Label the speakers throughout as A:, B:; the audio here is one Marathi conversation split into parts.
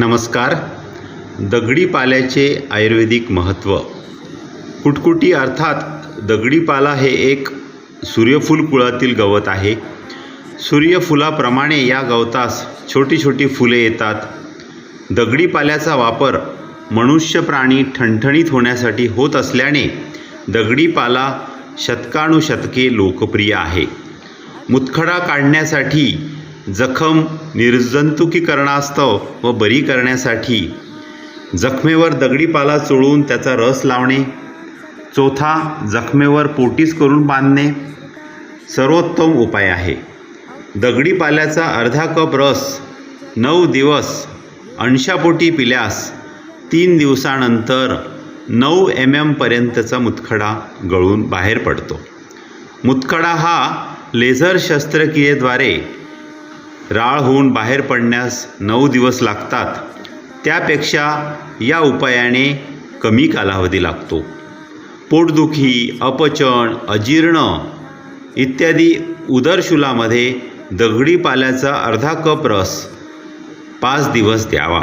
A: नमस्कार. दगडी पाल्याचे आयुर्वेदिक महत्त्व. कुटकुटी अर्थात दगडी पाला हे एक सूर्यफूल कुळातील गवत आहे. सूर्यफुलाप्रमाणे या गवतास छोटी छोटी फुले येतात. दगडी पाल्याचा वापर मनुष्य प्राणी ठणठणीत होण्यासाठी होत असल्याने दगडी पाला शतकानुशतके लोकप्रिय आहे. मुतखडा काढण्यासाठी जखम निर्जंतुकीकरणास्तव व बरी करण्यासाठी. जखमेवर दगडी पाला चोळून त्याचा रस लावणे. चौथा जखमेवर पोटीस करून बांधणे. सर्वोत्तम उपाय आहे. दगडी पाल्याचा अर्धा कप रस नऊ दिवस अंशापोटी पिल्यास तीन दिवसानंतर नऊ एम एमपर्यंतचा मुतखडा गळून बाहेर पडतो. मुतखडा हा लेझर शस्त्रक्रियेद्वारे राळ होऊन बाहेर पडण्यास नऊ दिवस लागतात. त्यापेक्षा या उपायाने कमी कालावधी लागतो. पोटदुखी अपचन अजीर्ण इत्यादी उदरशुलामध्ये दगडी पाल्याचा अर्धा कप रस पाच दिवस द्यावा.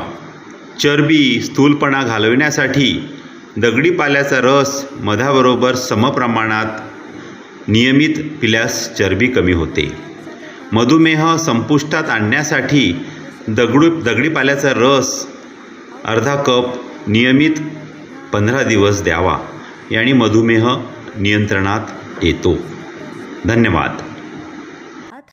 A: चरबी स्थूलपणा घालविण्यासाठी दगडी पाल्याचा रस मधाबरोबर समप्रमाणात नियमित पिल्यास चरबी कमी होते. मधुमेह संपुष्टात आणण्यासाठी दगडू दगडी पाल्याचा रस अर्धा कप नियमित पंधरा दिवस द्यावा. याने मधुमेह नियंत्रणात येतो. धन्यवाद.